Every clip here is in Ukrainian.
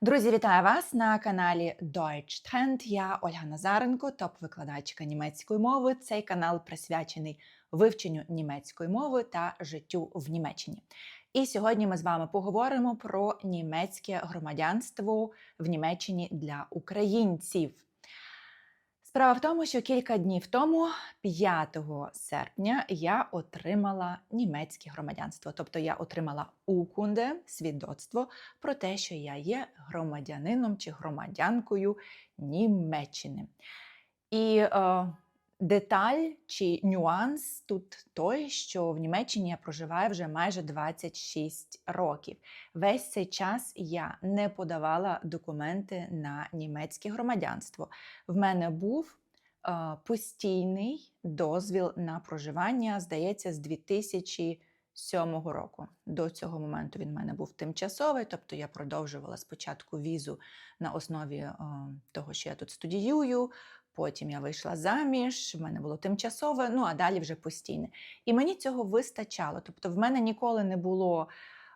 Друзі, вітаю вас на каналі Deutsch Trend. Я Ольга Назаренко, топ-викладачка німецької мови. Цей канал присвячений вивченню німецької мови та життю в Німеччині. І сьогодні ми з вами поговоримо про німецьке громадянство в Німеччині для українців. Справа в тому, що кілька днів тому, 5 серпня, я отримала німецьке громадянство. Тобто я отримала укунде, свідоцтво про те, що я є громадянином чи громадянкою Німеччини. І е, деталь чи нюанс тут той, що в Німеччині я проживаю вже майже 26 років. Весь цей час я не подавала документи на німецьке громадянство. В мене був е, постійний дозвіл на проживання, здається, з 2007 року. До цього моменту він в мене був тимчасовий, тобто я продовжувала спочатку візу на основі е, того, що я тут студіюю. Потім я вийшла заміж, в мене було тимчасове, ну а далі вже постійне. І мені цього вистачало. Тобто, в мене ніколи не було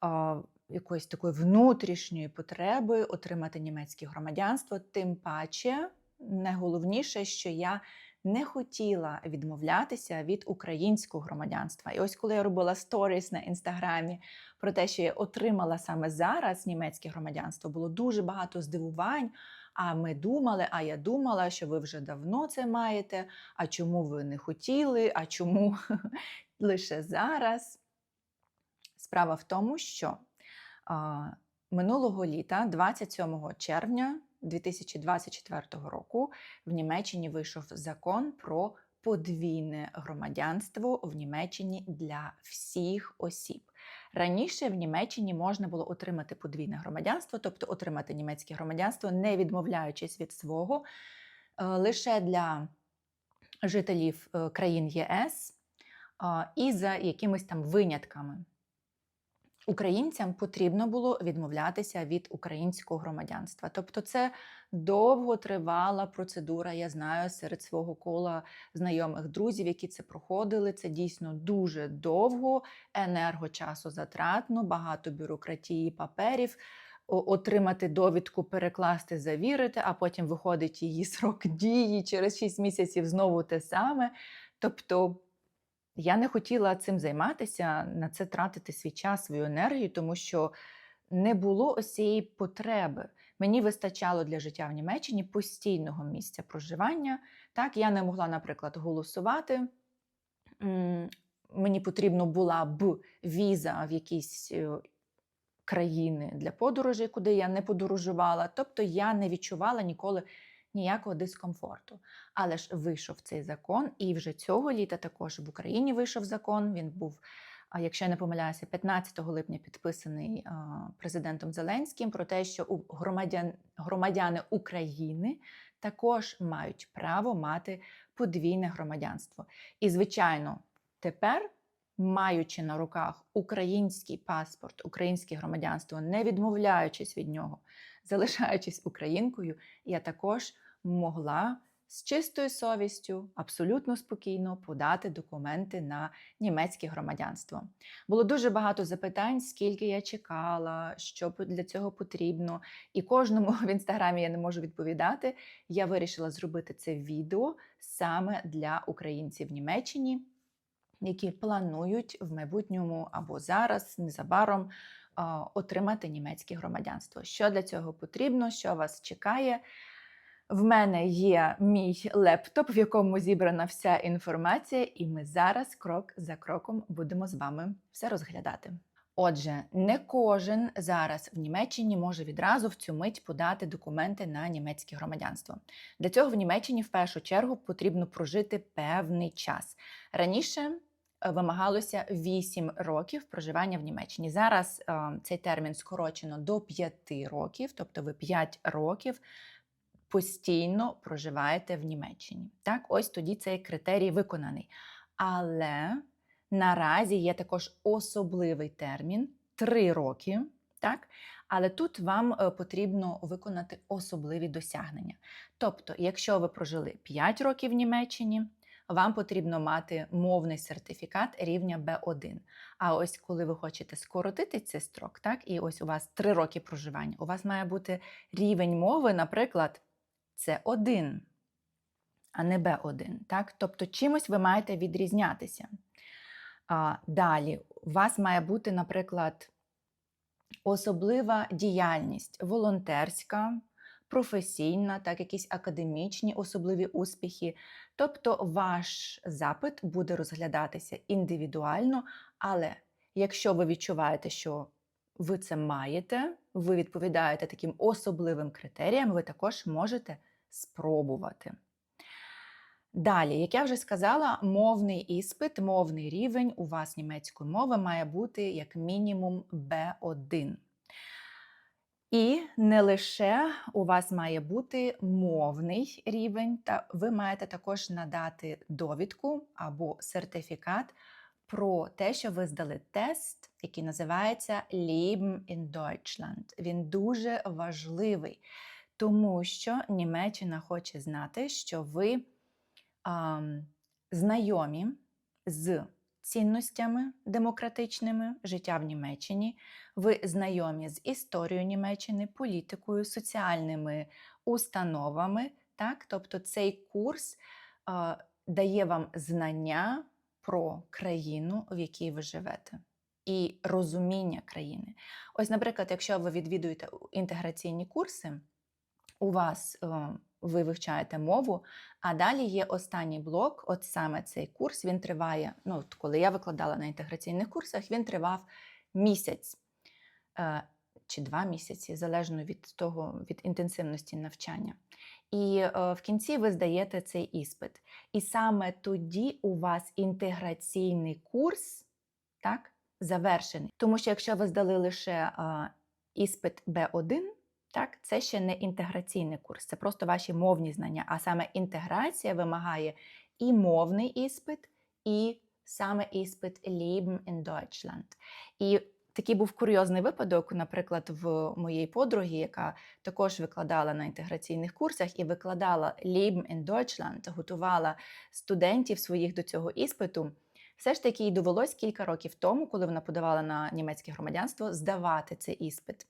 а, якоїсь такої внутрішньої потреби отримати німецьке громадянство. Тим паче, найголовніше, що я не хотіла відмовлятися від українського громадянства. І ось коли я робила сторіс на інстаграмі про те, що я отримала саме зараз німецьке громадянство, було дуже багато здивувань. А ми думали, а я думала, що ви вже давно це маєте. А чому ви не хотіли? А чому лише зараз? Справа в тому, що а, минулого літа, 27 червня 2024 року, в Німеччині вийшов закон про подвійне громадянство в Німеччині для всіх осіб. Раніше в Німеччині можна було отримати подвійне громадянство, тобто отримати німецьке громадянство, не відмовляючись від свого, е, лише для жителів е, країн ЄС і за якимись там винятками. Українцям потрібно було відмовлятися від українського громадянства. Тобто, це довго тривала процедура. Я знаю серед свого кола знайомих друзів, які це проходили. Це дійсно дуже довго, енергочасозатратно, багато бюрократії, паперів. Отримати довідку, перекласти, завірити, а потім виходить її срок дії через 6 місяців знову те саме. Тобто я не хотіла цим займатися, на це тратити свій час, свою енергію, тому що не було ось цієї потреби. Мені вистачало для життя в Німеччині постійного місця проживання. Так, я не могла, наприклад, голосувати. Мені потрібна була б віза в якісь е, країни для подорожей, куди я не подорожувала. Тобто я не відчувала ніколи ніякого дискомфорту. Але ж вийшов цей закон, і вже цього літа також в Україні вийшов закон. Він був, якщо я не помиляюся, 15 липня підписаний президентом Зеленським про те, що громадян, громадяни України також мають право мати подвійне громадянство. І, звичайно, тепер. Маючи на руках український паспорт, українське громадянство, не відмовляючись від нього, залишаючись українкою, я також могла з чистою совістю, абсолютно спокійно подати документи на німецьке громадянство. Було дуже багато запитань, скільки я чекала, що для цього потрібно. І кожному в інстаграмі я не можу відповідати. Я вирішила зробити це відео саме для українців в Німеччині, які планують в майбутньому або зараз, незабаром. Отримати німецьке громадянство. Що для цього потрібно, що вас чекає? В мене є мій лептоп, в якому зібрана вся інформація, і ми зараз крок за кроком будемо з вами все розглядати. Отже, не кожен зараз в Німеччині може відразу в цю мить подати документи на німецьке громадянство. Для цього в Німеччині в першу чергу потрібно прожити певний час. Раніше е, вимагалося 8 років проживання в Німеччині. Зараз е, цей термін скорочено до 5 років, тобто ви 5 років постійно проживаєте в Німеччині. Так, ось тоді цей критерій виконаний. Але наразі є також особливий термін 3 роки. Так? Але тут вам е, потрібно виконати особливі досягнення. Тобто, якщо ви прожили 5 років в Німеччині, вам потрібно мати мовний сертифікат рівня B1. А ось коли ви хочете скоротити цей строк, так, і ось у вас 3 роки проживання, у вас має бути рівень мови, наприклад, C1, а не B1. Так? Тобто чимось ви маєте відрізнятися. А, Далі, у вас має бути, наприклад, особлива діяльність волонтерська, професійна, так, якісь академічні особливі успіхи. Тобто ваш запит буде розглядатися індивідуально, але якщо ви відчуваєте, що ви це маєте, ви відповідаєте таким особливим критеріям, ви також можете спробувати. Далі, як я вже сказала, мовний іспит, мовний рівень у вас німецької мови має бути як мінімум B1. І не лише у вас має бути мовний рівень, та ви маєте також надати довідку або сертифікат про те, що ви здали тест, який називається Leben in Deutschland. Він дуже важливий, тому що Німеччина хоче знати, що ви а, знайомі з цінностями демократичними життя в Німеччині, ви знайомі з історією Німеччини, політикою, соціальними установами. Так? Тобто цей курс а, дає вам знання про країну, в якій ви живете. І розуміння країни. Ось, наприклад, якщо ви відвідуєте інтеграційні курси, у вас е, ви вивчаєте мову, а далі є останній блок, от саме цей курс, він триває. Ну, от коли я викладала на інтеграційних курсах, він тривав місяць е, чи два місяці, залежно від того, від інтенсивності навчання. І е, в кінці ви здаєте цей іспит. І саме тоді у вас інтеграційний курс так, завершений. Тому що якщо ви здали лише е, іспит Б1, так, це ще не інтеграційний курс, це просто ваші мовні знання. А саме інтеграція вимагає і мовний іспит, і саме іспит Leben in Deutschland. І такий був курйозний випадок, наприклад, в моєї подруги, яка також викладала на інтеграційних курсах і викладала Leben in Deutschland, готувала студентів своїх до цього іспиту. Все ж таки їй довелось кілька років тому, коли вона подавала на німецьке громадянство, здавати цей іспит.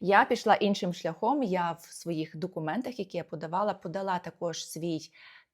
Я пішла іншим шляхом. Я в своїх документах, які я подавала, подала також свій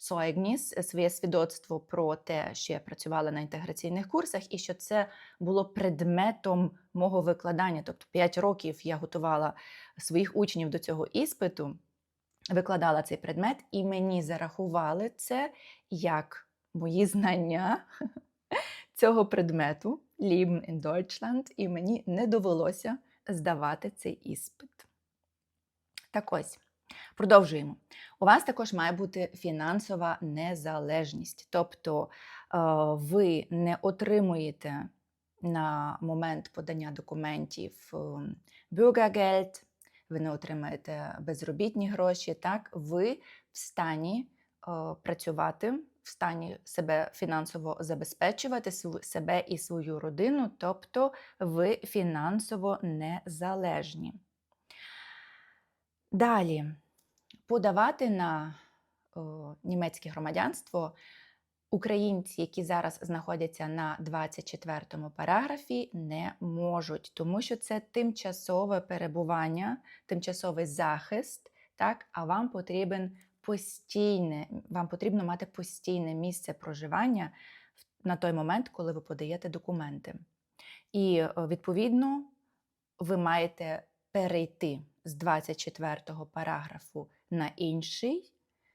Zeugnis, своє свідоцтво про те, що я працювала на інтеграційних курсах, і що це було предметом мого викладання. Тобто 5 років я готувала своїх учнів до цього іспиту, викладала цей предмет, і мені зарахували це як мої знання цього предмету Leben in Deutschland, і мені не довелося здавати цей іспит. Так ось, продовжуємо. У вас також має бути фінансова незалежність, тобто е, ви не отримуєте на момент подання документів ем, ви не отримаєте безробітні гроші, так, ви в стані е, працювати, в стані себе фінансово забезпечувати себе і свою родину, тобто ви фінансово незалежні. Далі подавати на о, німецьке громадянство українці, які зараз знаходяться на 24 му параграфі, не можуть, тому що це тимчасове перебування, тимчасовий захист, так, а вам потрібен постійне, вам потрібно мати постійне місце проживання на той момент, коли ви подаєте документи. І, відповідно, ви маєте перейти з 24 параграфу на інший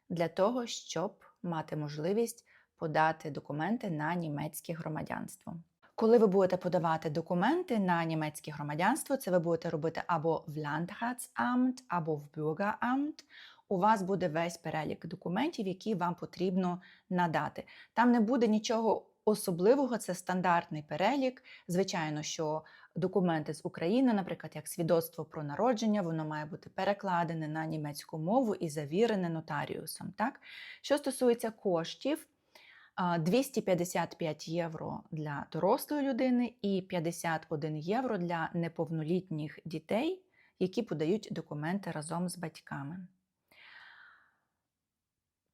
для того, щоб мати можливість подати документи на німецьке громадянство. Коли ви будете подавати документи на німецьке громадянство, це ви будете робити або в Landratsamt, або в Bürgeramt. У вас буде весь перелік документів, які вам потрібно надати. Там не буде нічого особливого, це стандартний перелік. Звичайно, що документи з України, наприклад, як свідоцтво про народження, воно має бути перекладене на німецьку мову і завірене нотаріусом. Так? Що стосується коштів, 255 євро для дорослої людини і 51 євро для неповнолітніх дітей, які подають документи разом з батьками.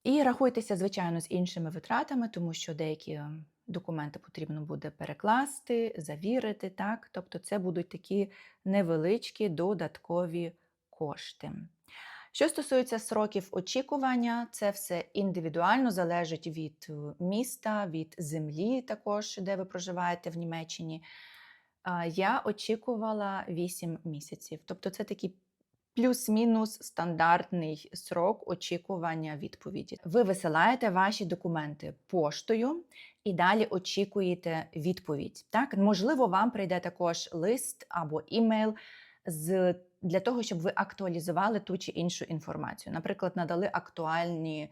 І рахуйтеся, звичайно, з іншими витратами, тому що деякі е, документи потрібно буде перекласти, завірити. Так? Тобто це будуть такі невеличкі додаткові кошти. Що стосується сроків очікування, це все індивідуально залежить від е, міста, від землі, також де ви проживаєте в Німеччині. Я очікувала 8 місяців. Тобто, це такий плюс-мінус стандартний срок очікування відповіді. Ви висилаєте ваші документи поштою і далі очікуєте відповідь. Так, можливо, вам прийде також лист або імейл з для того, щоб ви актуалізували ту чи іншу інформацію. Наприклад, надали актуальні.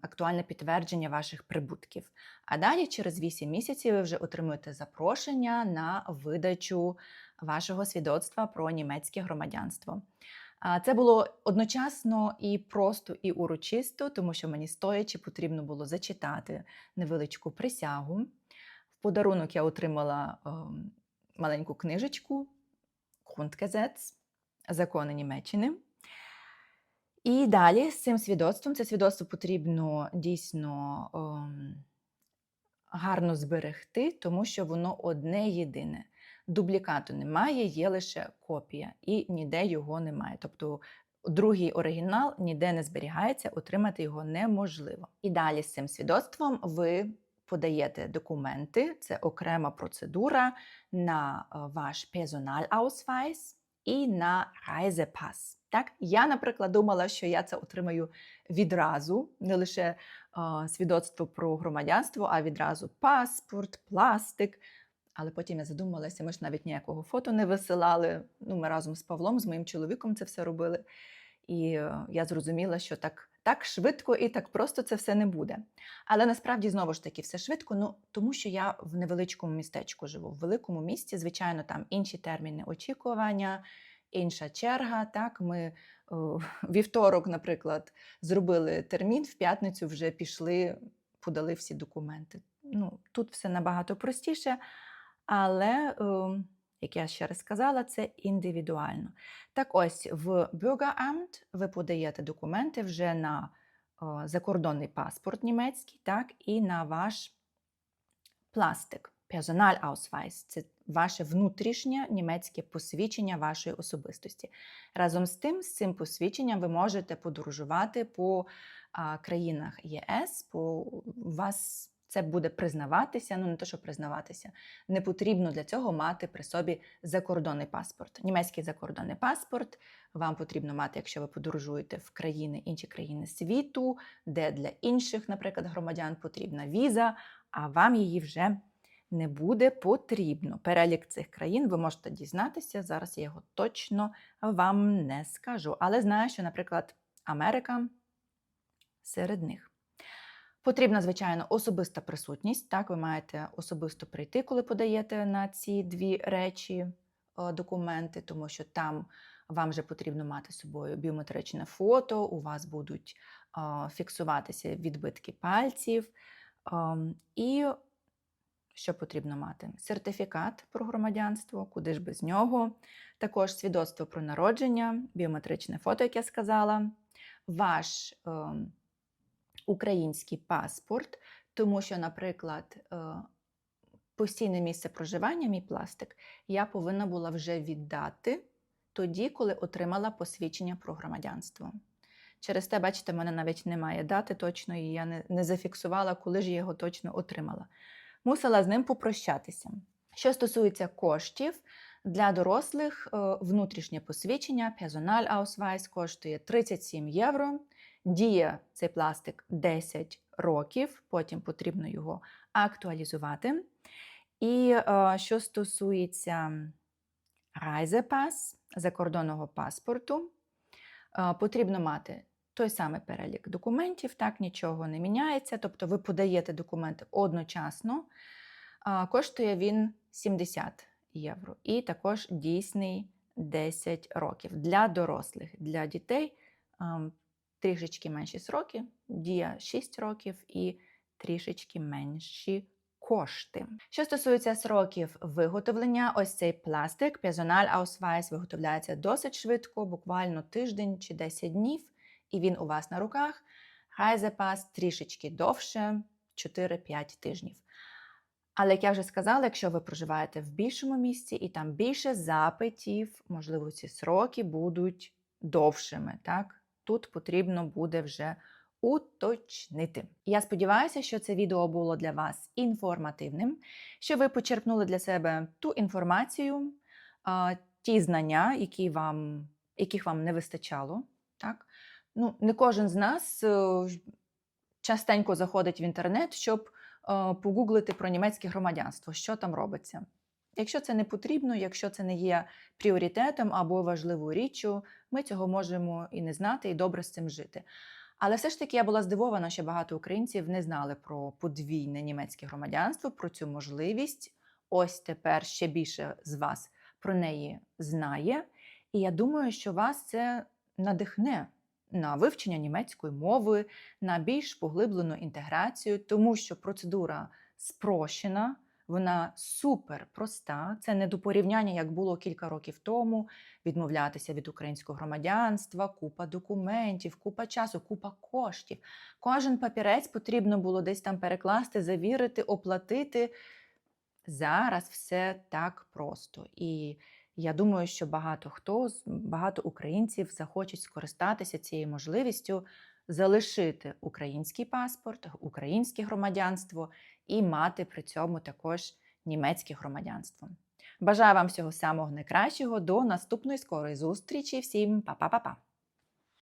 Актуальне підтвердження ваших прибутків. А далі, через 8 місяців, ви вже отримуєте запрошення на видачу вашого свідоцтва про німецьке громадянство. Це було одночасно і просто, і урочисто, тому що мені стоячи потрібно було зачитати невеличку присягу. В подарунок я отримала ем, маленьку книжечку Grundgesetz, закони Німеччини. І далі з цим свідоцтвом, це свідоцтво потрібно дійсно ем, гарно зберегти, тому що воно одне єдине. Дублікату немає, є лише копія, і ніде його немає. Тобто другий оригінал ніде не зберігається, отримати його неможливо. І далі з цим свідоцтвом ви подаєте документи, це окрема процедура на е, ваш Personalausweis і на Reisepass. Так, я, наприклад, думала, що я це отримаю відразу, не лише е, свідоцтво про громадянство, а відразу паспорт, пластик. Але потім я задумалася, ми ж навіть ніякого фото не висилали. Ну, ми разом з Павлом, з моїм чоловіком це все робили. І е, я зрозуміла, що так, так швидко і так просто це все не буде. Але насправді знову ж таки все швидко, ну тому що я в невеличкому містечку живу. В великому місті, звичайно, там інші терміни очікування, інша черга. Так, ми о, вівторок, наприклад, зробили термін, в п'ятницю вже пішли, подали всі документи. Ну, тут все набагато простіше. Але, е, як я ще раз сказала, це індивідуально. Так ось в Bürgeramt ви подаєте документи вже на е, закордонний паспорт німецький, так, і на ваш пластик, Personalausweis. Це ваше внутрішнє німецьке посвідчення вашої особистості. Разом з тим, з цим посвідченням ви можете подорожувати по країнах ЄС, по вас це буде признаватися, ну не то, що признаватися. Не потрібно для цього мати при собі закордонний паспорт. Німецький закордонний паспорт вам потрібно мати, якщо ви подорожуєте в країни, інші країни світу, де для інших, наприклад, громадян потрібна віза, а вам її вже не буде потрібно. Перелік цих країн ви можете дізнатися. Зараз я його точно вам не скажу. Але знаю, що, наприклад, Америка серед них. Потрібна, звичайно, особиста присутність. Так, ви маєте особисто прийти, коли подаєте на ці дві речі е, документи, тому що там вам вже потрібно мати з собою біометричне фото, у вас будуть е, фіксуватися відбитки пальців. Ем, І що потрібно мати? Сертифікат про громадянство, куди ж без нього, також свідоцтво про народження, біометричне фото, як я сказала, ваш. Український паспорт, тому що, наприклад, е, постійне місце проживання, мій пластик, я повинна була вже віддати тоді, коли отримала посвідчення про громадянство. Через те, бачите, в мене навіть немає дати точної, я не, не зафіксувала, коли ж я його точно отримала. Мусила з ним попрощатися. Що стосується коштів, для дорослих е, внутрішнє посвідчення Personalausweis коштує 37 євро. Діє цей пластик 10 років, потім потрібно його актуалізувати. І е, що стосується Reisepass, закордонного паспорту, е, потрібно мати той самий перелік документів, так нічого не міняється. Тобто ви подаєте документи одночасно, коштує він 70 євро. І також дійсний 10 років для дорослих, для дітей. Трішечки менші сроки, дія 6 років і трішечки менші кошти. Що стосується сроків виготовлення, ось цей пластик, Personalausweis виготовляється досить швидко, буквально тиждень чи 10 днів, і він у вас на руках. Хайзепас трішечки довше 4-5 тижнів. Але як я вже сказала, якщо ви проживаєте в більшому місці і там більше запитів, можливо, ці сроки будуть довшими. Так? Тут потрібно буде вже уточнити. Я сподіваюся, що це відео було для вас інформативним, що ви почерпнули для себе ту інформацію, ті знання, які вам, яких вам не вистачало. Так? Ну, не кожен з нас е, частенько заходить в інтернет, щоб е, погуглити про німецьке громадянство, що там робиться. Якщо це не потрібно, якщо це не є пріоритетом або важливою річчю, ми цього можемо і не знати, і добре з цим жити. Але все ж таки я була здивована, що багато українців не знали про подвійне німецьке громадянство, про цю можливість. Ось тепер ще більше з вас про неї знає. І я думаю, що вас це надихне на вивчення німецької мови, на більш поглиблену інтеграцію, тому що процедура спрощена, вона супер проста. Це не до порівняння, як було кілька років тому. Відмовлятися від українського громадянства, купа документів, купа часу, купа коштів. Кожен папірець потрібно було десь там перекласти, завірити, оплатити. Зараз все так просто. І я думаю, що багато хто, багато українців захочуть скористатися цією можливістю залишити український паспорт, українське громадянство і мати при цьому також німецьке громадянство. Бажаю вам всього самого найкращого. До наступної скорої зустрічі. Всім па-па-па-па!